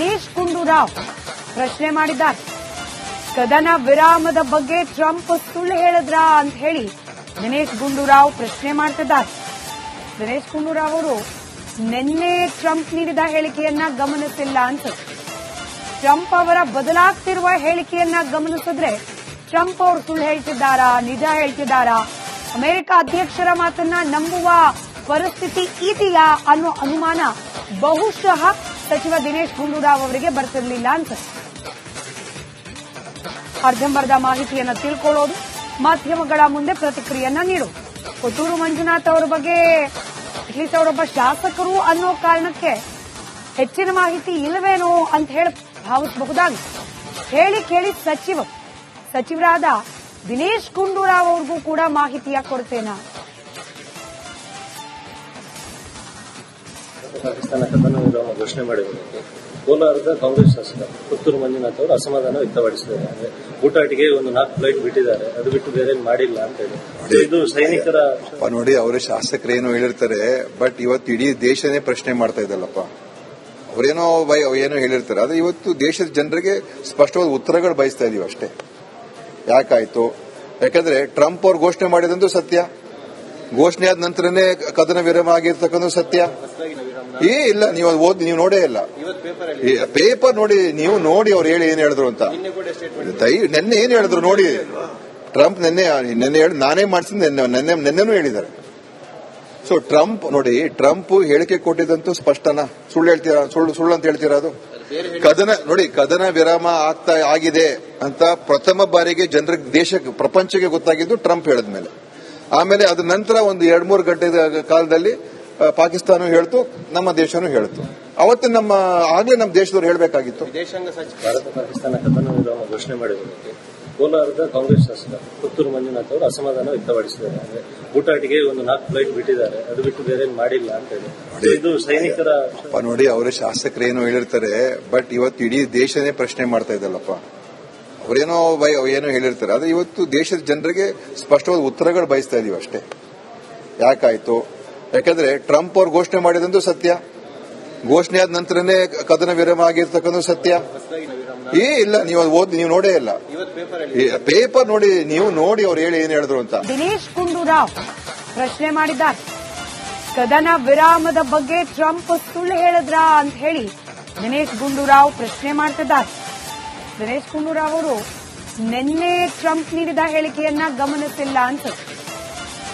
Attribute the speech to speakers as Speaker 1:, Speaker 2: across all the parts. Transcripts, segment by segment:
Speaker 1: ದಿನೇಶ್ ಗುಂಡೂರಾವ್ ಪ್ರಶ್ನೆ ಮಾಡಿದ್ದಾರೆ. ಕದನ ವಿರಾಮದ ಬಗ್ಗೆ ಟ್ರಂಪ್ ಸುಳ್ಳು ಹೇಳಿದ್ರಾ ಅಂತ ಹೇಳಿ ದಿನೇಶ್ ಗುಂಡೂರಾವ್ ಪ್ರಶ್ನೆ ಮಾಡ್ತಿದ್ದಾರೆ. ದಿನೇಶ್ ಗುಂಡೂರಾವ್ ಅವರು, ನಿನ್ನೆ ಟ್ರಂಪ್ ನೀಡಿದ ಹೇಳಿಕೆಯನ್ನ ಗಮನಿಸಿಲ್ಲ ಅಂತ ಟ್ರಂಪ್ ಅವರ ಬದಲಾಗ್ತಿರುವ ಹೇಳಿಕೆಯನ್ನ ಗಮನಿಸಿದ್ರೆ ಟ್ರಂಪ್ ಅವರು ಸುಳ್ಳು ಹೇಳ್ತಿದ್ದಾರಾ, ನಿಜ ಹೇಳ್ತಿದ್ದಾರಾ? ಅಮೆರಿಕ ಅಧ್ಯಕ್ಷರ ಮಾತನ್ನ ನಂಬುವ ಪರಿಸ್ಥಿತಿ ಇದೆಯಾ ಅನ್ನೋ ಅನುಮಾನ ಬಹುಶಃ ಸಚಿವ ದಿನೇಶ್ ಗುಂಡೂರಾವ್ ಅವರಿಗೆ ಬರ್ತಿರಲಿಲ್ಲ ಅಂತ. ಅರ್ಧಂಬರ್ಧ ಮಾಹಿತಿಯನ್ನು ತಿಳ್ಕೊಳ್ಳೋದು, ಮಾಧ್ಯಮಗಳ ಮುಂದೆ ಪ್ರತಿಕ್ರಿಯೆಯನ್ನ ನೀಡೋದು. ಕೊಟ್ಟೂರು ಮಂಜುನಾಥ್ ಅವರ ಬಗ್ಗೆ ಅಟ್ಲೀಸ್ಟ್ ಅವರೊಬ್ಬ ಶಾಸಕರು ಅನ್ನೋ ಕಾರಣಕ್ಕೆ ಹೆಚ್ಚಿನ ಮಾಹಿತಿ ಇಲ್ಲವೇನೋ ಅಂತ ಹೇಳಿ ಭಾವಿಸಬಹುದಾಗಿ ಹೇಳಿ ಕೇಳಿ ಸಚಿವ. ಸಚಿವರಾದ ದಿನೇಶ್ ಗುಂಡೂರಾವ್ ಅವ್ರಿಗೂ ಕೂಡ ಮಾಹಿತಿಯ ಕೊರತೆನಾ
Speaker 2: ಪಾಕಿಸ್ತಾನ ಕದನ ವಿರಾಮ ಘೋಷಣೆ ಮಾಡಿರುವುದಕ್ಕೆ ಕೋಲಾರದ ಕಾಂಗ್ರೆಸ್ ಶಾಸಕ ಪುತ್ತೂರು ಮಂಜುನಾಥ್ ಅವರು ಅಸಮಾಧಾನ ವ್ಯಕ್ತಪಡಿಸಿದ್ದಾರೆ ಅಂದ್ರೆ ಊಟಾಟಿಗೆ ಒಂದು ನಾಲ್ಕು ಫ್ಲೈಟ್ ಬಿಟ್ಟಿದ್ದಾರೆ. ಅದು ಬಿಟ್ಟು ಬೇರೆ ಮಾಡಿಲ್ಲ ಅಂತ ಹೇಳಿ. ಇದು ಸೈನಿಕರ
Speaker 3: ನೋಡಿ ನೋಡಿ ಅವರ ಏನು ಹೇಳಿರ್ತಾರೆ ಬಟ್ ಇವತ್ತು ಇಡೀ ದೇಶನೇ ಪ್ರಶ್ನೆ ಮಾಡ್ತಾ ಇದ್ದಲ್ಲಪ್ಪ ಅವರೇನೋ ಬೈ ಏನೋ ಹೇಳಿರ್ತಾರೆ. ಆದ್ರೆ ಇವತ್ತು ದೇಶದ ಜನರಿಗೆ ಸ್ಪಷ್ಟವಾದ ಉತ್ತರಗಳು ಬಯಸ್ತಾ ಇದೀವಿ ಅಷ್ಟೇ. ಯಾಕಾಯ್ತು? ಯಾಕಂದ್ರೆ ಟ್ರಂಪ್ ಅವ್ರು ಘೋಷಣೆ ಮಾಡಿದಂತೂ ಸತ್ಯ. ಘೋಷಣೆ ಆದ ನಂತರನೇ ಕದನ ವಿರಾಮ ಆಗಿರ್ತಕ್ಕಂಥ ಸತ್ಯ. ಏ, ಇಲ್ಲ, ನೀವು ಓದಿ, ನೀವು ನೋಡೇ ಇಲ್ಲ.
Speaker 2: ಪೇಪರ್
Speaker 3: ನೋಡಿ, ನೀವು ನೋಡಿ ಅವ್ರು ಹೇಳಿ ಏನ್ ಹೇಳಿದ್ರು ಅಂತ. ದಯ ನೆನ್ನೆ ಏನ್ ಹೇಳಿದ್ರು ನೋಡಿ. ಟ್ರಂಪ್ ನೆನ್ನೆ ನೆನ್ನೆ ಹೇಳಿ, ನಾನೇ ಮಾಡಿಸಿದ ನೆನ್ನೆ ನೆನ್ನೆ, ನೆನ್ನೆನೂ ಹೇಳಿದ್ದಾರೆ. ಸೊ ಟ್ರಂಪ್ ನೋಡಿ, ಟ್ರಂಪ್ ಹೇಳಿಕೆ ಕೊಟ್ಟಿದ್ದಂತೂ ಸ್ಪಷ್ಟನಾ? ಸುಳ್ಳು ಹೇಳ್ತೀರಾ, ಸುಳ್ಳು ಸುಳ್ಳು ಅಂತ ಹೇಳ್ತೀರಾ ಅದು? ಕದನ, ನೋಡಿ, ಕದನ ವಿರಾಮ ಆಗ್ತಾ, ಆಗಿದೆ ಅಂತ ಪ್ರಥಮ ಬಾರಿಗೆ ಜನರಿಗೆ, ದೇಶಕ್ಕೆ, ಪ್ರಪಂಚಕ್ಕೆ ಗೊತ್ತಾಗಿದ್ದು ಟ್ರಂಪ್ ಹೇಳಿದ್ಮೇಲೆ. ಆಮೇಲೆ ಅದ ನಂತರ ಒಂದು ಎರಡ್ ಮೂರು ಗಂಟೆ ಕಾಲದಲ್ಲಿ ಪಾಕಿಸ್ತಾನ ಹೇಳ್ತು ನಮ್ಮ ದೇಶನೂ ಹೇಳ್ತು. ಅವತ್ತು ನಮ್ಮ ಆಗ್ಲೇ ನಮ್ಮ ದೇಶದವ್ರು ಹೇಳಬೇಕಾಗಿತ್ತು.
Speaker 2: ವಿದೇಶಾಂಗ ಸಚಿವ ಭಾರತ ಪಾಕಿಸ್ತಾನ ಕದನ ವಿರಾಮ ಘೋಷಣೆ ಮಾಡಿರುವುದಕ್ಕೆ ಕೋಲಾರದ ಕಾಂಗ್ರೆಸ್ ಶಾಸಕ ಪುತ್ತೂರು ಮಂಜುನಾಥ್ ಅವರು ಅಸಮಾಧಾನ ವ್ಯಕ್ತಪಡಿಸಿದ್ದಾರೆ. ಊಟಾಟಿಗೆ ಒಂದು ನಾಲ್ಕು ಫ್ಲೈಟ್ ಬಿಟ್ಟಿದ್ದಾರೆ. ಅದು ಬಿಟ್ಟು ಬೇರೆ ಏನ್ ಮಾಡಿಲ್ಲ ಅಂತ ಹೇಳಿ. ಇದು ಸೈನಿಕರ
Speaker 3: ನೋಡಿ ಅವರ ಶಾಸಕರೇನು ಹೇಳಿರ್ತಾರೆ ಬಟ್ ಇವತ್ತು ಇಡೀ ದೇಶನೇ ಪ್ರಶ್ನೆ ಮಾಡ್ತಾ ಇದ್ದಲ್ಲಪ್ಪ. ಅವರೇನೋ ಬೈ ಏನೋ ಹೇಳಿರ್ತಾರೆ. ಆದ್ರೆ ಇವತ್ತು ದೇಶದ ಜನರಿಗೆ ಸ್ಪಷ್ಟವಾದ ಉತ್ತರಗಳು ಬಯಸ್ತಾ ಇದೀವಿ ಅಷ್ಟೇ. ಯಾಕಾಯ್ತು? ಯಾಕಂದ್ರೆ ಟ್ರಂಪ್ ಅವ್ರು ಘೋಷಣೆ ಮಾಡಿದಂದು ಸತ್ಯ. ಘೋಷಣೆ ಆದ ನಂತರನೇ ಕದನ ವಿರಾಮ ಆಗಿರ್ತಕ್ಕಂಥ ಸತ್ಯ. ಏ, ಇಲ್ಲ, ನೀವು ಅದು ಓದಿ ನೀವು ನೋಡೇ ಇಲ್ಲ.
Speaker 2: ಪೇಪರ್
Speaker 3: ನೋಡಿ, ನೀವು ನೋಡಿ ಅವ್ರು ಹೇಳಿ ಏನ್ ಹೇಳಿದ್ರು ಅಂತ.
Speaker 1: ದಿನೇಶ್ ಗುಂಡೂರಾವ್ ಪ್ರಶ್ನೆ ಮಾಡಿದ್ದಾರೆ. ಕದನ ವಿರಾಮದ ಬಗ್ಗೆ ಟ್ರಂಪ್ ಸುಳ್ಳು ಹೇಳಿದ್ರಾ ಅಂತ ಹೇಳಿ ದಿನೇಶ್ ಗುಂಡೂರಾವ್ ಪ್ರಶ್ನೆ ಮಾಡ್ತಿದ್ದಾರೆ. ದಿನೇಶ್ ಕುಂಡೂರಾವ್ ಅವರು ನಿನ್ನೆ ಟ್ರಂಪ್ ನೀಡಿದ ಹೇಳಿಕೆಯನ್ನ ಗಮನಿಸಿಲ್ಲ ಅಂತ.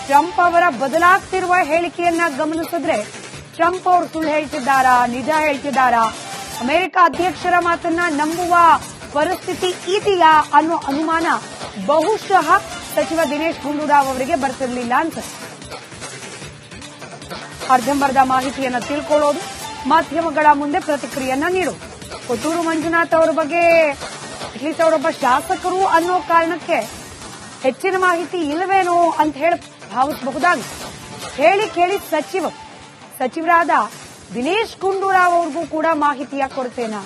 Speaker 1: ಟ್ರಂಪ್ ಅವರ ಬದಲಾಗ್ತಿರುವ ಹೇಳಿಕೆಯನ್ನ ಗಮನಿಸಿದ್ರೆ ಟ್ರಂಪ್ ಅವರು ಸುಳ್ಳು ಹೇಳ್ತಿದ್ದಾರಾ, ನಿಜ ಹೇಳ್ತಿದ್ದಾರಾ? ಅಮೆರಿಕ ಅಧ್ಯಕ್ಷರ ಮಾತನ್ನ ನಂಬುವ ಪರಿಸ್ಥಿತಿ ಇದೆಯಾ ಅನ್ನೋ ಅನುಮಾನ ಬಹುಶಃ ಸಚಿವ ದಿನೇಶ್ ಗುಂಡೂರಾವ್ ಅವರಿಗೆ ಬರ್ತಿರ್ಲಿಲ್ಲ ಅಂತ. ಅರ್ಧಂಬರ್ಧ ಮಾಹಿತಿಯನ್ನು ತಿಳ್ಕೊಳ್ಳೋದು, ಮಾಧ್ಯಮಗಳ ಮುಂದೆ ಪ್ರತಿಕ್ರಿಯೆಯನ್ನ ನೀಡು ಕೊಟ್ಟೂರು ಮಂಜುನಾಥ್ ಅವರ ಬಗ್ಗೆ ಅಟ್ಲೀಸ್ಟ್ ಅವರೊಬ್ಬ ಶಾಸಕರು ಅನ್ನೋ ಕಾರಣಕ್ಕೆ ಹೆಚ್ಚಿನ ಮಾಹಿತಿ ಇಲ್ಲವೇನೋ ಅಂತ ಹೇಳಿ ಭಾವಿಸಬಹುದಾಗ ಹೇಳಿ ಕೇಳಿ ಸಚಿವ. ಸಚಿವರಾದ ದಿನೇಶ್ ಗುಂಡೂರಾವ್ ಅವ್ರಿಗೂ ಕೂಡ ಮಾಹಿತಿಯ ಕೊರತೆನಾ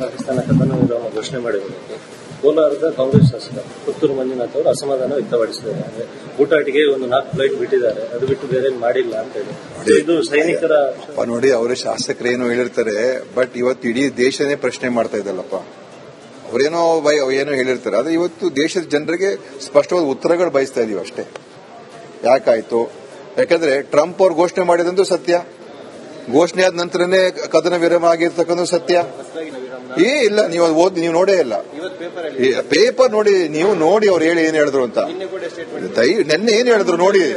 Speaker 2: ಪಾಕಿಸ್ತಾನ ಕದನ ವಿರಾಮ ಘೋಷಣೆ ಮಾಡಿರುವುದಕ್ಕೆ ಕೋಲಾರದ ಕಾಂಗ್ರೆಸ್ ಶಾಸಕ ಪುತ್ತೂರು ಮಂಜುನಾಥ್ ಅವರು ಅಸಮಾಧಾನ ವ್ಯಕ್ತಪಡಿಸಿದ್ದಾರೆ. ಅಂದ್ರೆ ಊಟಾಟಿಗೆ ಒಂದು ನಾಲ್ಕು ಫ್ಲೈಟ್ ಬಿಟ್ಟಿದ್ದಾರೆ. ಅದು ಬಿಟ್ಟು ಬೇರೆ ಮಾಡಿಲ್ಲ ಅಂತ ಹೇಳಿ. ಇದು ಸೈನಿಕರ
Speaker 3: ನೋಡಿ ಅವರ ಏನು ಹೇಳಿರ್ತಾರೆ ಬಟ್ ಇವತ್ತು ಇಡೀ ದೇಶನೇ ಪ್ರಶ್ನೆ ಮಾಡ್ತಾ ಇದ್ದಲ್ಲಪ್ಪ ಅವರೇನೋ ಬೈ ಏನೋ ಹೇಳಿರ್ತಾರೆ. ಆದ್ರೆ ಇವತ್ತು ದೇಶದ ಜನರಿಗೆ ಸ್ಪಷ್ಟವಾದ ಉತ್ತರಗಳು ಬಯಸ್ತಾ ಇದೀವಿ ಅಷ್ಟೇ. ಯಾಕಾಯ್ತು? ಯಾಕಂದ್ರೆ ಟ್ರಂಪ್ ಅವ್ರು ಘೋಷಣೆ ಮಾಡಿದಂತೂ ಸತ್ಯ. ಘೋಷಣೆ ಆದ ನಂತರನೇ ಕದನ ವಿರಾಮ ಆಗಿರ್ತಕ್ಕಂಥ ಸತ್ಯ. ಏ, ಇಲ್ಲ, ನೀವು ಓದಿ, ನೀವು ನೋಡೇ ಇಲ್ಲ.
Speaker 2: ಪೇಪರ್
Speaker 3: ನೋಡಿ, ನೀವು ನೋಡಿ ಅವ್ರು ಹೇಳಿ ಏನ್ ಹೇಳಿದ್ರು ಅಂತ. ದಯ ನೆನ್ನೆ ಏನ್ ಹೇಳಿದ್ರು ನೋಡಿ.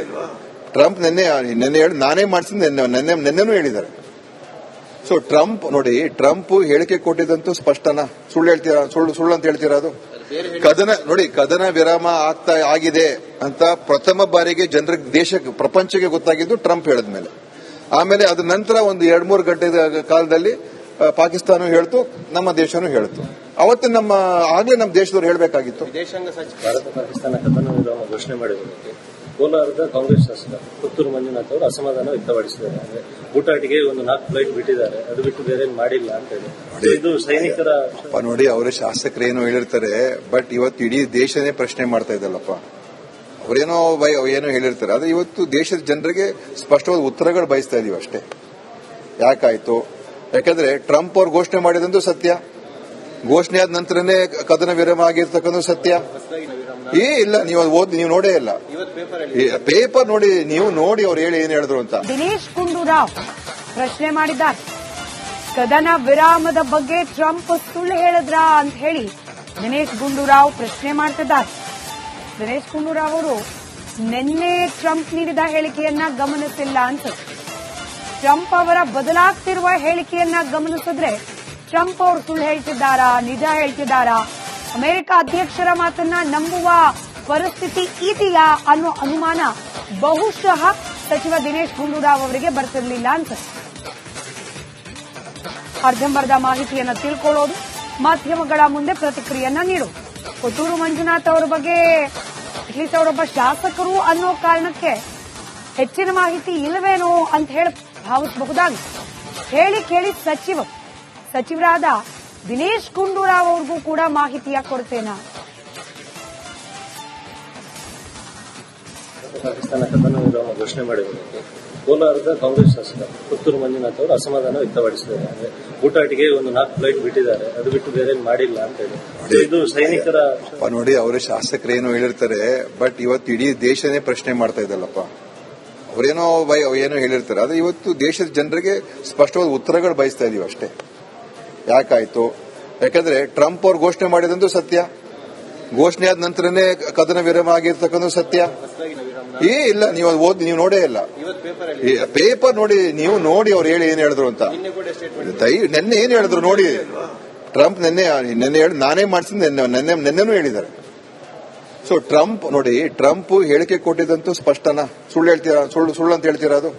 Speaker 3: ಟ್ರಂಪ್ ನೆನ್ನೆ ನೆನ್ನೆ ಹೇಳಿ, ನಾನೇ ಮಾಡಿಸಿದ ನೆನ್ನೆ ನೆನ್ನೆ, ನೆನ್ನೆನೂ ಹೇಳಿದ್ದಾರೆ. ಸೊ ಟ್ರಂಪ್ ನೋಡಿ, ಟ್ರಂಪ್ ಹೇಳಿಕೆ ಕೊಟ್ಟಿದ್ದಂತೂ ಸ್ಪಷ್ಟನಾ? ಸುಳ್ಳು ಹೇಳ್ತೀರಾ, ಸುಳ್ಳು ಸುಳ್ಳು ಅಂತ ಹೇಳ್ತೀರಾ ಅದು? ಕದನ, ನೋಡಿ, ಕದನ ವಿರಾಮ ಆಗ್ತಾ, ಆಗಿದೆ ಅಂತ ಪ್ರಥಮ ಬಾರಿಗೆ ಜನರಿಗೆ, ದೇಶಕ್ಕೆ, ಪ್ರಪಂಚಕ್ಕೆ ಗೊತ್ತಾಗಿದ್ದು ಟ್ರಂಪ್ ಹೇಳಿದ್ಮೇಲೆ. ಆಮೇಲೆ ಅದ ನಂತರ ಒಂದು ಎರಡ್ ಮೂರು ಗಂಟೆ ಕಾಲದಲ್ಲಿ ಪಾಕಿಸ್ತಾನ ಹೇಳ್ತು ನಮ್ಮ ದೇಶನೂ ಹೇಳ್ತು. ಅವತ್ತು ನಮ್ಮ ಆಗ್ಲೇ ನಮ್ಮ ದೇಶದವ್ರು ಹೇಳಬೇಕಾಗಿತ್ತು.
Speaker 2: ವಿದೇಶಾಂಗ ಸಚಿವ ಭಾರತ ಪಾಕಿಸ್ತಾನ ಕದನ ವಿರಾಮ ಘೋಷಣೆ ಮಾಡಿರುವುದಕ್ಕೆ ಕೋಲಾರದ ಕಾಂಗ್ರೆಸ್ ಶಾಸಕ ಪುತ್ತೂರು ಮಂಜುನಾಥ್ ಅವರು ಅಸಮಾಧಾನ ವ್ಯಕ್ತಪಡಿಸಿದ್ದಾರೆ. ಊಟಾಟಿಗೆ ಒಂದು ನಾಲ್ಕು ಫ್ಲೈಟ್ ಬಿಟ್ಟಿದ್ದಾರೆ. ಅದು ಬಿಟ್ಟು ಬೇರೆ ಏನ್ ಮಾಡಿಲ್ಲ ಅಂತ ಹೇಳಿ. ಇದು ಸೈನಿಕರ
Speaker 3: ನೋಡಿ ಅವರ ಶಾಸಕರೇನು ಹೇಳಿರ್ತಾರೆ ಬಟ್ ಇವತ್ತು ಇಡೀ ದೇಶನೇ ಪ್ರಶ್ನೆ ಮಾಡ್ತಾ ಇದ್ದಲ್ಲಪ್ಪ. ಅವರೇನೋ ಬೈ ಏನೋ ಹೇಳಿರ್ತಾರೆ. ಆದ್ರೆ ಇವತ್ತು ದೇಶದ ಜನರಿಗೆ ಸ್ಪಷ್ಟವಾದ ಉತ್ತರಗಳು ಬಯಸ್ತಾ ಇದೀವಿ ಅಷ್ಟೇ. ಯಾಕಾಯ್ತು? ಯಾಕಂದ್ರೆ ಟ್ರಂಪ್ ಅವ್ರು ಘೋಷಣೆ ಮಾಡಿದಂತೂ ಸತ್ಯ. ಘೋಷಣೆ ಆದ ನಂತರನೇ ಕದನ ವಿರಾಮ ಆಗಿರ್ತಕ್ಕಂಥ ಸತ್ಯ. ಏ, ಇಲ್ಲ, ನೀವು ಅದು ಓದ್ ನೀವು ನೋಡೇ ಇಲ್ಲ. ಪೇಪರ್ ನೋಡಿ, ನೀವು ನೋಡಿ ಅವ್ರು ಹೇಳಿ ಏನ್ ಹೇಳಿದ್ರು ಅಂತ.
Speaker 1: ದಿನೇಶ್ ಗುಂಡೂರಾವ್ ಪ್ರಶ್ನೆ ಮಾಡಿದ್ದಾರೆ. ಕದನ ವಿರಾಮದ ಬಗ್ಗೆ ಟ್ರಂಪ್ ಸುಳ್ಳು ಹೇಳಿದ್ರ ಅಂತ ಹೇಳಿ ದಿನೇಶ್ ಗುಂಡೂರಾವ್ ಪ್ರಶ್ನೆ ಮಾಡ್ತಿದ್ದಾರೆ. ದಿನೇಶ್ ಕುಂಡೂರಾವ್ ಅವರು ನಿನ್ನೆ ಟ್ರಂಪ್ ನೀಡಿದ ಹೇಳಿಕೆಯನ್ನ ಗಮನಿಸಿಲ್ಲ ಅಂತ. ಟ್ರಂಪ್ ಅವರ ಬದಲಾಗ್ತಿರುವ ಹೇಳಿಕೆಯನ್ನ ಗಮನಿಸಿದ್ರೆ ಟ್ರಂಪ್ ಅವರು ಸುಳ್ಳು ಹೇಳ್ತಿದ್ದಾರಾ, ನಿಜ ಹೇಳ್ತಿದ್ದಾರಾ? ಅಮೆರಿಕ ಅಧ್ಯಕ್ಷರ ಮಾತನ್ನ ನಂಬುವ ಪರಿಸ್ಥಿತಿ ಇದೆಯಾ ಅನ್ನೋ ಅನುಮಾನ ಬಹುಶಃ ಸಚಿವ ದಿನೇಶ್ ಗುಂಡೂರಾವ್ ಅವರಿಗೆ ಬರ್ತಿರ್ಲಿಲ್ಲ ಅಂತ. ಅರ್ಧಂಬರ್ಧ ಮಾಹಿತಿಯನ್ನು ತಿಳ್ಕೊಳ್ಳೋದು, ಮಾಧ್ಯಮಗಳ ಮುಂದೆ ಪ್ರತಿಕ್ರಿಯೆಯನ್ನ ನೀಡು ಕೊಟ್ಟೂರು ಮಂಜುನಾಥ್ ಅವರ ಬಗ್ಗೆ ಅಟ್ಲೀಸ್ಟ್ ಅವರೊಬ್ಬ ಶಾಸಕರು ಅನ್ನೋ ಕಾರಣಕ್ಕೆ ಹೆಚ್ಚಿನ ಮಾಹಿತಿ ಇಲ್ಲವೇನೋ ಅಂತ ಹೇಳಿ ಭಾವಿಸಬಹುದಾಗ ಹೇಳಿ ಕೇಳಿ ಸಚಿವ. ಸಚಿವರಾದ ದಿನೇಶ್ ಗುಂಡೂರಾವ್ ಅವ್ರಿಗೂ ಕೂಡ ಮಾಹಿತಿಯ ಕೊರತೆನಾ.
Speaker 2: ಪಾಕಿಸ್ತಾನ ಘೋಷಣೆ ಮಾಡಿರುವುದಕ್ಕೆ ಕೋಲಾರದ ಕಾಂಗ್ರೆಸ್ ಶಾಸಕ ಪುತ್ತೂರು ಮಂಜುನಾಥ್ ಅವರು ಅಸಮಾಧಾನ ವ್ಯಕ್ತಪಡಿಸಿದ್ದಾರೆ ಊಟಾಟಿಗೆ ಒಂದು ನಾಲ್ಕು ಫ್ಲೈಟ್ ಬಿಟ್ಟಿದ್ದಾರೆ. ಅದು ಬಿಟ್ಟು ಬೇರೆ ಮಾಡಿಲ್ಲ ಅಂತ ಹೇಳಿ. ಇದು ಸೈನಿಕರ
Speaker 3: ನೋಡಿ ಅವರ ಏನು ಹೇಳಿರ್ತಾರೆ ಬಟ್ ಇವತ್ತು ಇಡೀ ದೇಶನೇ ಪ್ರಶ್ನೆ ಮಾಡ್ತಾ ಇದ್ದಲ್ಲಪ್ಪ. ಅವರೇನೋ ಬೈ ಏನೋ ಹೇಳಿರ್ತಾರೆ. ಆದ್ರೆ ಇವತ್ತು ದೇಶದ ಜನರಿಗೆ ಸ್ಪಷ್ಟವಾದ ಉತ್ತರಗಳು ಬಯಸ್ತಾ ಇದೀವಿ ಅಷ್ಟೇ. ಯಾಕಾಯ್ತು? ಯಾಕಂದ್ರೆ ಟ್ರಂಪ್ ಅವ್ರು ಘೋಷಣೆ ಮಾಡಿದಂತೂ ಸತ್ಯ. ಘೋಷಣೆ ಆದ ನಂತರನೇ ಕದನ ವಿರಾಮ ಆಗಿರ್ತಕ್ಕಂಥ ಸತ್ಯ. ಏ, ಇಲ್ಲ, ನೀವು ಓದ್, ನೀವು ನೋಡೇ ಇಲ್ಲ. ಪೇಪರ್ ನೋಡಿ, ನೀವು ನೋಡಿ ಅವ್ರು ಹೇಳಿ ಏನ್ ಹೇಳಿದ್ರು ಅಂತ. ದಯ ನೆನ್ನೆ ಏನ್ ಹೇಳಿದ್ರು ನೋಡಿ. ಟ್ರಂಪ್ ನೆನ್ನೆ ನೆನ್ನೆ ಹೇಳಿ, ನಾನೇ ಮಾಡಿಸಿದ ನೆನ್ನೆ ನೆನ್ನೆ, ನೆನ್ನೆನೂ ಹೇಳಿದ್ದಾರೆ. ಸೊ ಟ್ರಂಪ್ ನೋಡಿ, ಟ್ರಂಪ್ ಹೇಳಿಕೆ ಕೊಟ್ಟಿದ್ದಂತೂ ಸ್ಪಷ್ಟನಾ? ಸುಳ್ಳು ಹೇಳ್ತೀರಾ, ಸುಳ್ಳು ಸುಳ್ಳು ಅಂತ ಹೇಳ್ತೀರಾ ಅದು?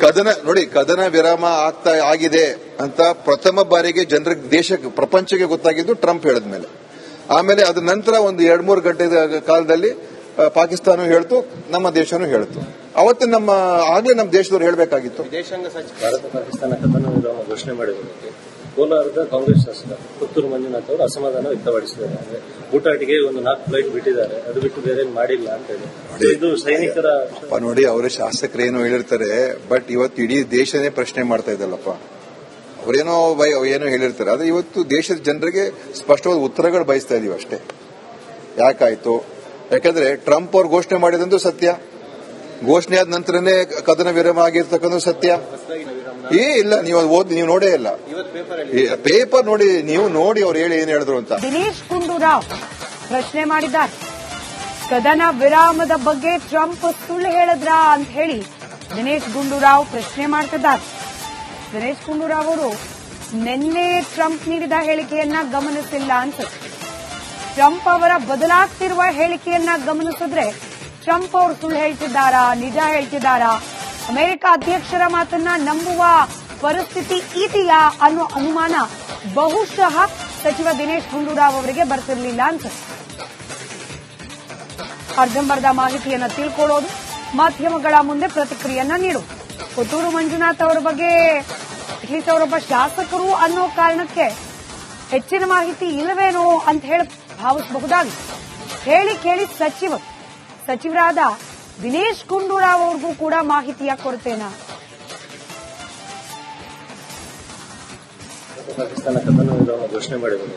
Speaker 3: ಕದನ, ನೋಡಿ, ಕದನ ವಿರಾಮ ಆಗ್ತಾ, ಆಗಿದೆ ಅಂತ ಪ್ರಥಮ ಬಾರಿಗೆ ಜನರಿಗೆ, ದೇಶಕ್ಕೆ, ಪ್ರಪಂಚಕ್ಕೆ ಗೊತ್ತಾಗಿದ್ದು ಟ್ರಂಪ್ ಹೇಳಿದ್ಮೇಲೆ. ಆಮೇಲೆ ಅದ ನಂತರ ಒಂದು ಎರಡ್ ಮೂರು ಗಂಟೆ ಕಾಲದಲ್ಲಿ ಪಾಕಿಸ್ತಾನ ಹೇಳ್ತು ನಮ್ಮ ದೇಶನೂ ಹೇಳ್ತು. ಅವತ್ತು ನಮ್ಮ ಆಗ್ಲೇ ನಮ್ಮ ದೇಶದವ್ರು ಹೇಳ್ಬೇಕಾಗಿತ್ತು.
Speaker 2: ಭಾರತ ಪಾಕಿಸ್ತಾನ ಕದನ ವಿರಾಮ ಘೋಷಣೆ ಮಾಡಿರುವುದಕ್ಕೆ ಕೋಲಾರದ ಕಾಂಗ್ರೆಸ್ ಶಾಸಕ ಪುತ್ತೂರು ಮಂಜುನಾಥ್ ಅವರು ಅಸಮಾಧಾನ ವ್ಯಕ್ತಪಡಿಸಿದ್ದಾರೆ. ಊಟಾಟಿಗೆ ಒಂದು ನಾಲ್ಕು ಫ್ಲೈಟ್ ಬಿಟ್ಟಿದ್ದಾರೆ. ಅದು ಬಿಟ್ಟು ಬೇರೆ ಏನ್ ಮಾಡಿಲ್ಲ ಅಂತ ಹೇಳಿ. ಇದು ಸೈನಿಕರ
Speaker 3: ನೋಡಿ ಅವರ ಶಾಸಕರೇನು ಹೇಳಿರ್ತಾರೆ ಬಟ್ ಇವತ್ತು ಇಡೀ ದೇಶನೇ ಪ್ರಶ್ನೆ ಮಾಡ್ತಾ ಇದ್ದಲ್ಲಪ್ಪ. ಅವರೇನೋ ಬೈ ಏನೋ ಹೇಳಿರ್ತಾರೆ. ಆದ್ರೆ ಇವತ್ತು ದೇಶದ ಜನರಿಗೆ ಸ್ಪಷ್ಟವಾದ ಉತ್ತರಗಳು ಬಯಸ್ತಾ ಇದೀವಿ ಅಷ್ಟೇ. ಯಾಕಾಯ್ತು? ಯಾಕಂದ್ರೆ ಟ್ರಂಪ್ ಅವ್ರು ಘೋಷಣೆ ಮಾಡಿದಂತೂ ಸತ್ಯ. ಘೋಷಣೆ ಆದ ನಂತರನೇ ಕದನ ವಿರಾಮ ಆಗಿರ್ತಕ್ಕಂಥ ಸತ್ಯ. ಏ, ಇಲ್ಲ, ನೀವು ಅದು ಓದ್ ನೀವು ನೋಡೇ ಇಲ್ಲ. ಪೇಪರ್ ನೋಡಿ, ನೀವು ನೋಡಿ ಅವ್ರು ಹೇಳಿ ಏನ್ ಹೇಳಿದ್ರು ಅಂತ.
Speaker 1: ದಿನೇಶ್ ಗುಂಡೂರಾವ್ ಪ್ರಶ್ನೆ ಮಾಡಿದ್ದಾರೆ. ಕದನ ವಿರಾಮದ ಬಗ್ಗೆ ಟ್ರಂಪ್ ಸುಳ್ಳು ಹೇಳಿದ್ರ ಅಂತ ಹೇಳಿ ದಿನೇಶ್ ಗುಂಡೂರಾವ್ ಪ್ರಶ್ನೆ ಮಾಡ್ತಿದ್ದಾರೆ. ದಿನೇಶ್ ಗುಂಡೂರಾವ್ ಅವರು, ನಿನ್ನೆ ಟ್ರಂಪ್ ನೀಡಿದ ಹೇಳಿಕೆಯನ್ನ ಗಮನಿಸಿಲ್ಲ ಅಂತ. ಟ್ರಂಪ್ ಅವರ ಬದಲಾಗ್ತಿರುವ ಹೇಳಿಕೆಯನ್ನ ಗಮನಿಸಿದ್ರೆ ಟ್ರಂಪ್ ಅವರು ಸುಳ್ಳು ಹೇಳ್ತಿದ್ದಾರಾ, ನಿಜ ಹೇಳ್ತಿದ್ದಾರಾ, ಅಮೆರಿಕ ಅಧ್ಯಕ್ಷರ ಮಾತನ್ನ ನಂಬುವ ಪರಿಸ್ಥಿತಿ ಇದೆಯಾ ಅನ್ನೋ ಅನುಮಾನ ಬಹುಶಃ ಸಚಿವ ದಿನೇಶ್ ಗುಂಡೂರಾವ್ ಅವರಿಗೆ ಬರ್ತಿರಲಿಲ್ಲ ಅಂತ. ಅರ್ಧಂಬರ್ಧ ಮಾಹಿತಿಯನ್ನು ತಿಳ್ಕೊಳ್ಳೋದು ಮಾಧ್ಯಮಗಳ ಮುಂದೆ ಪ್ರತಿಕ್ರಿಯೆಯನ್ನ ನೀಡೋದು ಕೊಟ್ಟೂರು ಮಂಜುನಾಥ್ ಅವರ ಬಗ್ಗೆ ಅಟ್ಲೀಸ್ಟ್ ಅವರೊಬ್ಬ ಶಾಸಕರು ಅನ್ನೋ ಕಾರಣಕ್ಕೆ ಹೆಚ್ಚಿನ ಮಾಹಿತಿ ಇಲ್ಲವೇನೋ ಅಂತ ಹೇಳಿ ಭಾವಿಸಬಹುದಾಗಿ. ಹೇಳಿ ಕೇಳಿ ಸಚಿವ, ಸಚಿವರಾದ ದಿನೇಶ್ ಗುಂಡೂರಾವ್ ಅವ್ರಿಗೂ ಕೂಡ ಮಾಹಿತಿಯ ಕೊರತೆನಾ.
Speaker 2: ಘೋಷಣೆ ಮಾಡಿರುವುದಕ್ಕೆ